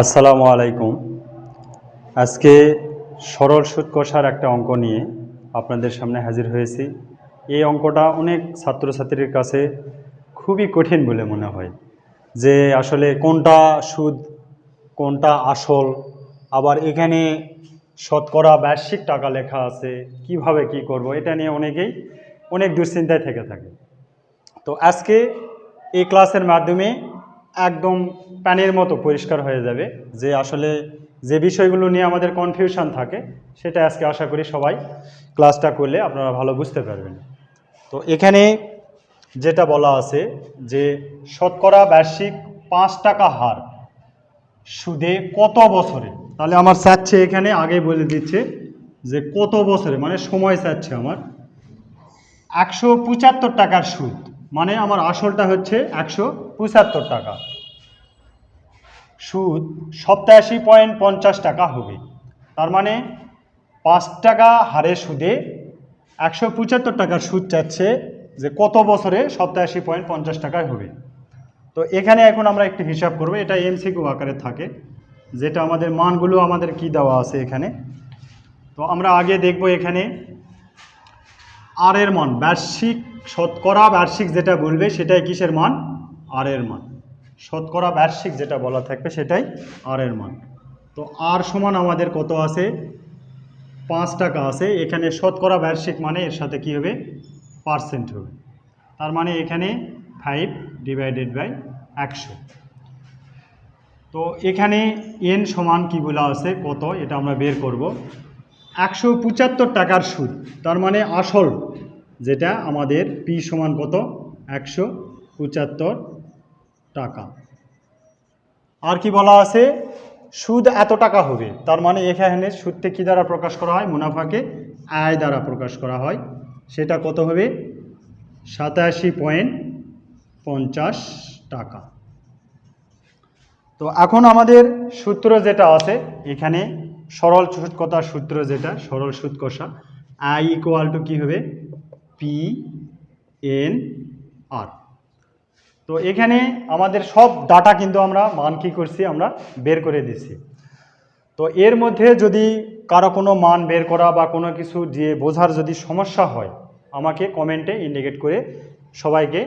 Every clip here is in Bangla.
আসসালামু আলাইকুম। আজকে সরল সুদ কষার একটা অঙ্ক নিয়ে আপনাদের সামনে হাজির হয়েছি। এই অঙ্কটা অনেক ছাত্রছাত্রীর কাছে খুবই কঠিন বলে মনে হয়। যে আসলে কোনটা সুদ, কোনটা আসল, আবার এখানে শতকরা বার্ষিক টাকা লেখা আছে, কীভাবে কি করব, এটা নিয়ে অনেকেই অনেক দুশ্চিন্তায় থেকে থাকে। তো আজকে এই ক্লাসের মাধ্যমে একদম প্যানের মতো পরিষ্কার হয়ে যাবে, যে আসলে যে বিষয়গুলো নিয়ে আমাদের কনফিউশন থাকে, সেটা আজকে আশা করি সবাই ক্লাসটা করলে আপনারা ভালো বুঝতে পারবেন। তো এখানে যেটা বলা আছে যে, শতকরা বার্ষিক পাঁচ টাকা হার সুদে কত বছরে? তাহলে আমার চাচ্ছে এখানে আগে বলে দিচ্ছে যে কত বছরে মানে সময় চাচ্ছে আমার। একশো পঁচাত্তর টাকার সুদ। মানে আমার আসলটা হচ্ছে একশো পঁচাত্তর টাকা। সুদ সপ্তাশি পয়েন্ট পঞ্চাশ টাকা হবে। তার মানে পাঁচ টাকা হারে সুদে একশো পঁচাত্তর টাকার সুদ চাচ্ছে যে কত বছরে সপ্তাশি পয়েন্ট পঞ্চাশ টাকায় হবে। তো এখানে এখন আমরা একটু হিসাব করব, এটা এমসিকিউ আকারে থাকে, যেটা আমাদের মানগুলো আমাদের কি দেওয়া আছে এখানে। তো আমরা আগে দেখব এখানে আর এর মান, বার্ষিক শতকরা বার্ষিক যেটা বলবে সেটাই কিসের মান? আর এর মান। শতকরা বার্ষিক যেটা বলা থাকবে সেটাই আর এর মান। তো আর সমান আমাদের কত আছে? পাঁচ টাকা আছে। এখানে শতকরা বার্ষিক মানে এর সাথে কি হবে? পার্সেন্ট হবে। তার মানে এখানে ফাইভ ডিভাইডেড বাই একশো। তো এখানে এন সমান কি বলা আছে? কত? এটা আমরা বের করব। একশো পঁচাত্তর টাকার সুদ। তার মানে আসল যেটা আমাদের পি সমান কত? একশো পঁচাত্তর টাকা। আর কি বলা আছে? সুদ এত টাকা হবে, তার মানে এখানে সুদকে কী দ্বারা প্রকাশ করা হয়? মুনাফাকে আয় দ্বারা প্রকাশ করা হয়। সেটা কত হবে? সাতাশি পয়েন্ট পঞ্চাশ টাকা। তো এখন আমাদের সূত্র যেটা আছে, এখানে সরল সুদ কথার সূত্র যেটা, সরল সুদ কষা আই ইকুয়াল টু কী হবে? পি এন আর তো এখানে আমাদের সব ডাটা কিন্তু আমরা মান কী করছি, আমরা বের করে দিছি। তো এর মধ্যে যদি কারও কোনো মান বের করা বা কোনো কিছু দিয়ে বোঝার যদি সমস্যা হয়, আমাকে কমেন্টে ইন্ডিকেট করে সবাইকে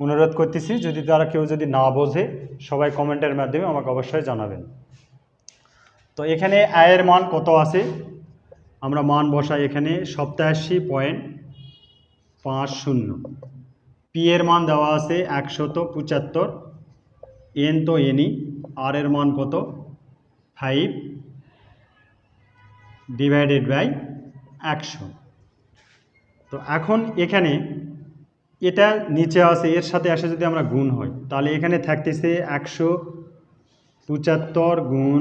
অনুরোধ করতেছি। যদি তারা কেউ যদি না বোঝে, সবাই কমেন্টের মাধ্যমে আমাকে অবশ্যই জানাবেন। তো এখানে আয়ের মান কত আছে? আমরা মান বসাই এখানে সপ্তাশি পয়েন্ট পাঁচ শূন্য। পি এর মান দেওয়া আছে একশত পঁচাত্তর। এন তো এনই। আর এর মান কত? ফাইভ ডিভাইডেড বাই একশো। তো এখন এখানে এটা নিচে আছে, এর সাথে আসে যদি আমরা গুণ হয়, তাহলে এখানে থাকতেছে একশো পঁচাত্তর গুণ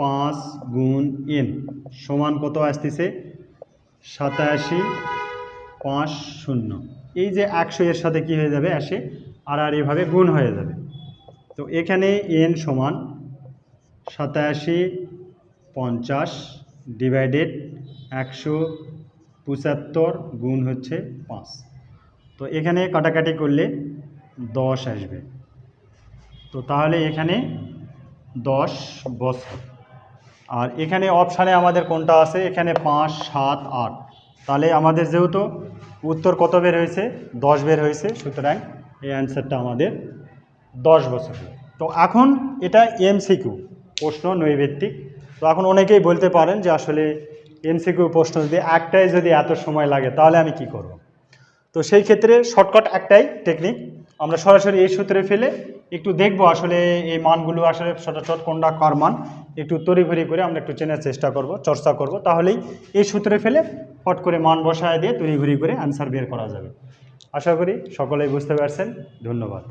পাঁচ গুণ এন। সমান কত আসতেছে? সাতাশি পাঁচ শূন্য। এই যে একশো এর সাথে কি হয়ে যাবে? আসে আর আর এভাবে গুণ হয়ে যাবে। তো এখানে এন সমান সাতাশি পঞ্চাশ ডিভাইডেড একশো পঁচাত্তর গুণ হচ্ছে পাঁচ। তো এখানে কাটাকাটি করলে দশ আসবে। তো তাহলে এখানে দশ বছর। আর এখানে অপশানে আমাদের কোনটা আছে? এখানে পাঁচ, সাত, আট। তাহলে আমাদের যেহেতু উত্তর কত বের হয়েছে? দশ বের হয়েছে, সুতরাং এই অ্যান্সারটা আমাদের দশ বছর তো এখন এটা এমসিকিউ প্রশ্ন নৈবেত্তিক তো এখন অনেকেই বলতে পারেন যে আসলে এমসিকিউ প্রশ্ন যদি একটাই যদি এত সময় লাগে, তাহলে আমি কি করব। তো সেই ক্ষেত্রে শর্টকাট একটাই টেকনিক আমরা সরাসরি এই সূত্রে ফেলে একটু দেখব আসলে এই মানগুলো আসলে সটাচট কোনটা কার মান, একটু তড়িঘড়ি করে আমরা একটু চেনার চেষ্টা করব, চর্চা করব, তাহলেই এই সূত্রে ফেলে ফট করে মান বসায় দিয়ে তড়িঘড়ি করে অ্যান্সার বের করা যাবে। আশা করি সকলেই বুঝতে পারছেন, ধন্যবাদ।